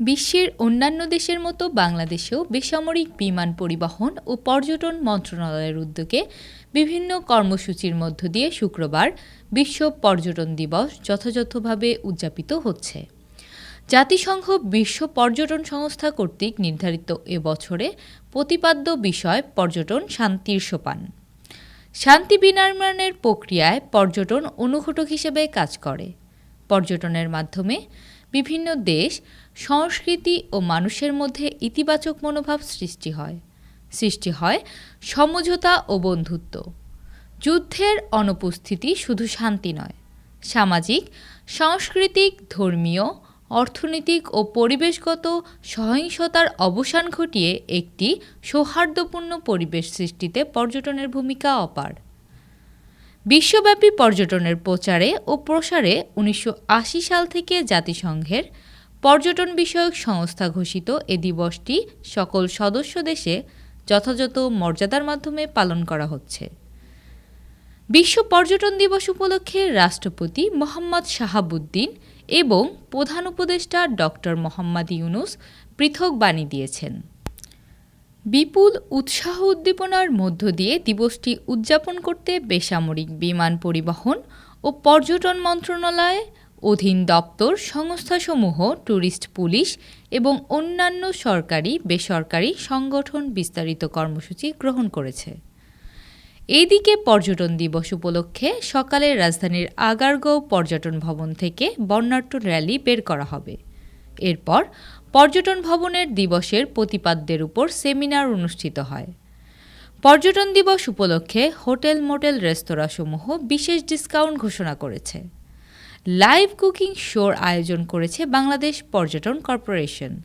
বিশ্বের অন্যান্য দেশের মতো বাংলাদেশেও বেসামরিক বিমান পরিবহন ও পর্যটন মন্ত্রণালয়ের উদ্যোগে বিভিন্ন কর্মসূচির মধ্য দিয়ে শুক্রবার বিশ্ব পর্যটন দিবস যথাযথভাবে উদযাপিত হচ্ছে। জাতিসংঘ বিশ্ব পর্যটন সংস্থা কর্তৃক নির্ধারিত এ বছরে প্রতিপাদ্য বিষয় পর্যটন শান্তির সোপান। শান্তি বিনির্মাণের প্রক্রিয়ায় পর্যটন অনুঘটক হিসেবে কাজ করে। পর্যটনের মাধ্যমে বিভিন্ন দেশ, সংস্কৃতি ও মানুষের মধ্যে ইতিবাচক মনোভাব সৃষ্টি হয়। সৃষ্টি হয় সমঝোতা ও বন্ধুত্ব। যুদ্ধের অনুপস্থিতি শুধু শান্তি নয়, সামাজিক, সাংস্কৃতিক, ধর্মীয়, অর্থনৈতিক ও পরিবেশগত সহিংসতার অবসান ঘটিয়ে একটি সৌহার্দ্যপূর্ণ পরিবেশ সৃষ্টিতে পর্যটনের ভূমিকা অপার। বিশ্বব্যাপী পর্যটনের প্রচারে ও প্রসারে উনিশশো আশি সাল থেকে জাতিসংঘের পর্যটন বিষয়ক সংস্থা ঘোষিত এ দিবসটি সকল সদস্য দেশে যথাযথ মর্যাদার মাধ্যমে পালন করা হচ্ছে। বিশ্ব পর্যটন দিবস উপলক্ষে রাষ্ট্রপতি মোহাম্মদ শাহাবুদ্দিন এবং প্রধান উপদেষ্টা ডক্টর মোহাম্মদ ইউনুস পৃথক বাণী দিয়েছেন। বিপুল উৎসাহ উদ্দীপনার মধ্য দিয়ে দিবসটি উদযাপন করতে বেসামরিক বিমান পরিবহন ও পর্যটন মন্ত্রণালয়, অধীন দপ্তর, সংস্থাসমূহ, ট্যুরিস্ট পুলিশ এবং অন্যান্য সরকারি, বেসরকারি সংগঠন বিস্তারিত কর্মসূচি গ্রহণ করেছে। এদিকে পর্যটন দিবস উপলক্ষে সকালে রাজধানীর আগারগাঁও পর্যটন ভবন থেকে বর্ণাঢ্য র্যালি বের করা হবে। এরপর পর্যটন ভবনের দিবসের প্রতিপাদ্যের উপর সেমিনার অনুষ্ঠিত হয়। পর্যটন দিবস উপলক্ষে হোটেল, মোটেল, রেস্তোরাঁসমূহ বিশেষ ডিসকাউন্ট ঘোষণা করেছে। লাইভ কুকিং শোর আয়োজন করেছে বাংলাদেশ পর্যটন কর্পোরেশন।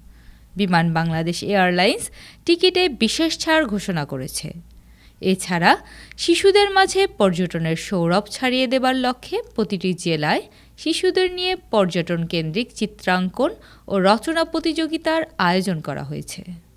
বিমান বাংলাদেশ এয়ারলাইন্স টিকিটে বিশেষ ছাড় ঘোষণা করেছে। এছাড়া শিশুদের মাঝে পর্যটনের সৌরভ ছাড়িয়ে দেবার লক্ষ্যে প্রতিটি জেলায় শিশুদের নিয়ে পর্যটন কেন্দ্রিক চিত্রাঙ্কন ও রচনা প্রতিযোগিতার আয়োজন করা হয়েছে।